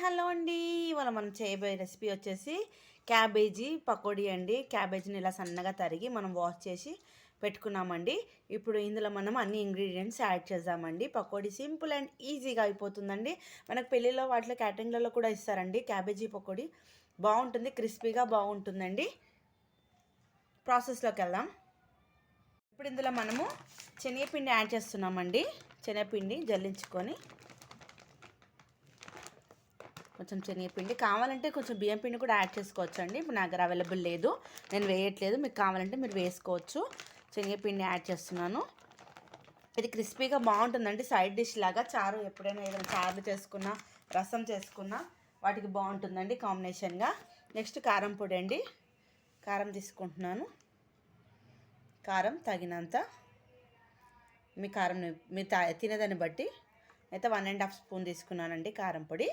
Hello అండి. ఇవాళ మనం చేయబోయే రెసిపీ వచ్చేసి క్యాబేజీ పకోడీ అండి. క్యాబేజీని ఇలా సన్నగా తరిగి మనం వాష్ చేసి పెట్టుకున్నామండి. ఇప్పుడు ఇందులో మనం అన్ని ఇంగ్రీడియంట్స్ యాడ్ చేద్దామండి. పకోడీ సింపుల్ అండ్ ఈజీగా అయిపోతుందండి. మనకు పెళ్ళిలో వాటిలో క్యాటరింగ్లలో కూడా ఇస్తారండి. క్యాబేజీ పకోడీ బాగుంటుంది క్రిస్పీగా బాగుంటుందండి. ప్రాసెస్లోకి వెళ్దాం. ఇప్పుడు ఇందులో మనము శనగపిండి యాడ్ చేస్తున్నామండి. శనగపిండి జల్లించుకొని కొంచెం శనగపిండి కావాలంటే కొంచెం బియ్యం పిండి కూడా యాడ్ చేసుకోవచ్చు అండి ఇప్పుడు నాకు అవైలబుల్ లేదు. నేను వేయట్లేదు. మీకు కావాలంటే మీరు వేసుకోవచ్చు. శనగపిండి యాడ్ చేస్తున్నాను. ఇది క్రిస్పీగా బాగుంటుందండి. సైడ్ డిష్ లాగా చారు ఎప్పుడైనా ఏదైనా చారు చేసుకున్నా రసం చేసుకున్నా వాటికి బాగుంటుందండి కాంబినేషన్గా. నెక్స్ట్ కారం పొడి అండి. కారం తీసుకుంటున్నాను. కారం తగినంత. మీ కారం మీరు తినేదాన్ని బట్టి. అయితే వన్ అండ్ హాఫ్ స్పూన్ తీసుకున్నానండి కారం పొడి.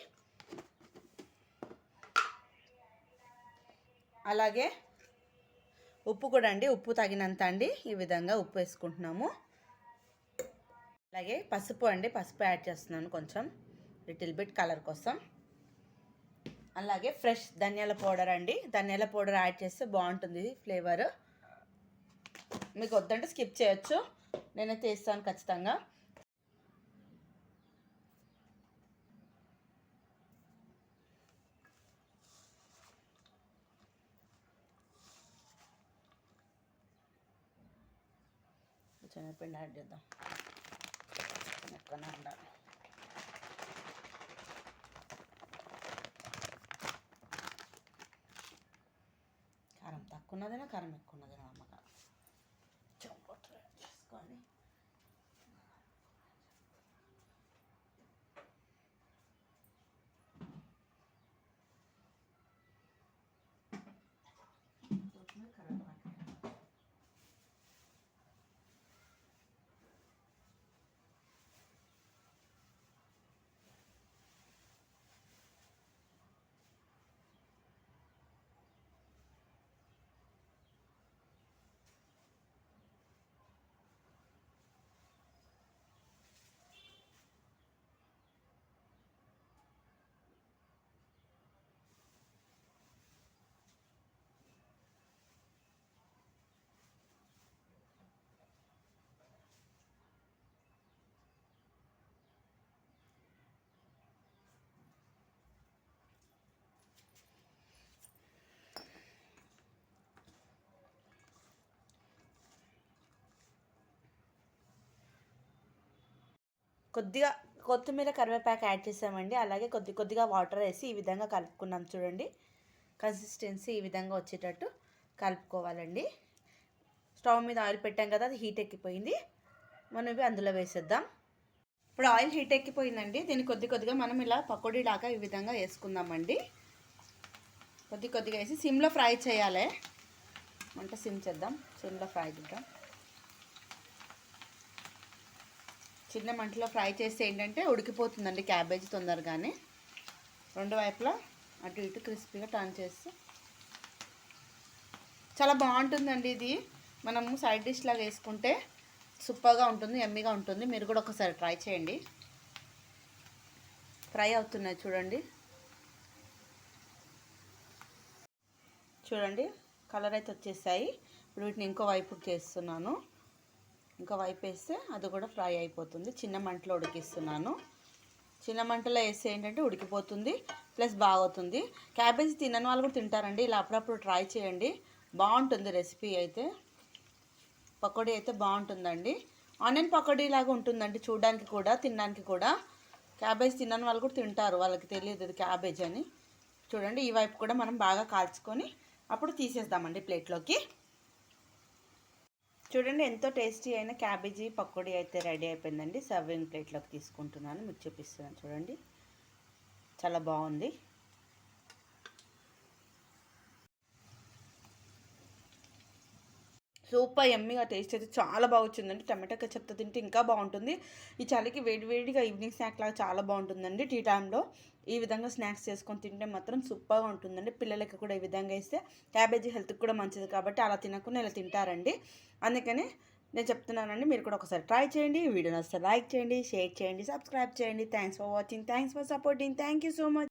అలాగే ఉప్పు కూడా అండి ఉప్పు తగినంత అండి ఈ విధంగా ఉప్పు వేసుకుంటున్నాము. అలాగే పసుపు అండి పసుపు యాడ్ చేస్తున్నాను కొంచెం లిటిల్ బిట్ కలర్ కోసం. అలాగే ఫ్రెష్ ధనియాల పౌడర్ అండి ధనియాల పౌడర్ యాడ్ చేస్తే బాగుంటుంది ఫ్లేవర్. మీకు వద్దంటే స్కిప్ చేయొచ్చు నేనైతే వేస్తాను ఖచ్చితంగా. శనగపిండి యాడ్ చేద్దాం. ఎక్కువనే ఉండాలి. కారం తక్కువ ఉన్నదేనా కారం ఎక్కువ ఉన్నదేనా అమ్మకారం చెంపొట్టు చేసుకొని కొద్దిగా కొత్తిమీర కరివేపాకు యాడ్ చేసామండి. అలాగే కొద్ది కొద్దిగా వాటర్ వేసి ఈ విధంగా కలుపుకున్నాం చూడండి. కన్సిస్టెన్సీ ఈ విధంగా వచ్చేటట్టు కలుపుకోవాలండి. స్టవ్ మీద ఆయిల్ పెట్టాం కదా అది హీట్ ఎక్కిపోయింది. మనం ఇవి అందులో వేసేద్దాం. ఇప్పుడు ఆయిల్ హీట్ ఎక్కిపోయిందండి. దీన్ని కొద్ది కొద్దిగా మనం ఇలా పకోడీ లాగా ఈ విధంగా వేసుకుందామండి. కొద్ది కొద్దిగా వేసి సిమ్లో ఫ్రై చేయాలి. అంటే సిమ్ చేద్దాం. సిమ్లో ఫ్రై చేద్దాం. చిన్న మంటలో ఫ్రై చేస్తే ఏంటంటే ఉడికిపోతుందండి క్యాబేజీ తొందరగానే. రెండు వైపులా అటు ఇటు క్రిస్పీగా టర్న్ చేస్తే. చాలా బాగుంటుందండి ఇది. మనము సైడ్ డిష్ లాగా వేసుకుంటే సూపర్గా ఉంటుంది ఎమ్మిగా ఉంటుంది. మీరు కూడా ఒకసారి ట్రై చేయండి. ఫ్రై అవుతున్నాయి చూడండి. చూడండి కలర్ అయితే వచ్చేసాయి. ఇప్పుడు వీటిని ఇంకో వైపు చేస్తున్నాను. ఇంకా వైపు వేస్తే అది కూడా ఫ్రై అయిపోతుంది. చిన్న మంటలో ఉడికిస్తున్నాను. చిన్న మంటలో వేస్తే ఏంటంటే ఉడికిపోతుంది ప్లస్ బాగుతుంది క్యాబేజీ తినని వాళ్ళు కూడా తింటారండి. ఇలా అప్పుడప్పుడు ట్రై చేయండి. బాగుంటుంది రెసిపీ అయితే. పకోడీ అయితే బాగుంటుందండి. ఆనియన్ పకోడీ లాగా ఉంటుందండి చూడడానికి కూడా తినడానికి కూడా. క్యాబేజ్ తినని వాళ్ళు కూడా తింటారు. వాళ్ళకి తెలియదు అది క్యాబేజ్ అని. చూడండి ఈ వైపు కూడా మనం బాగా కాల్చుకొని అప్పుడు తీసేద్దామండి ప్లేట్లోకి. చూడండి ఎంతో టేస్టీ అయిన క్యాబేజీ పకోడీ అయితే రెడీ అయిపోయిందండి. సర్వింగ్ ప్లేట్లోకి తీసుకుంటున్నాను. మీకు చూపిస్తున్నాను చూడండి. చాలా బాగుంది. సూపర్ ఎమ్మిగా టేస్ట్ అయితే చాలా బాగా వచ్చిందండి టమాటా కచ్చప్తో తింటే ఇంకా బాగుంటుంది. ఈ చలికి వేడివేడిగా ఈవినింగ్ స్నాక్ లాగా చాలా బాగుంటుందండి టీ టైంలో ఈ విధంగా స్నాక్స్ చేసుకొని తింటే మాత్రం సూపర్గా ఉంటుందండి. పిల్లలకి కూడా ఈ విధంగా ఇస్తే క్యాబేజీ హెల్త్కి కూడా మంచిది కాబట్టి అలా తినకుండా ఇలా తింటారండి. అందుకని నేను చెప్తున్నానండి మీరు కూడా ఒకసారి ట్రై చేయండి. వీడియో నచ్చితే లైక్ చేయండి షేర్ చేయండి సబ్స్క్రైబ్ చేయండి. Thanks for watching thanks for supporting thank you so much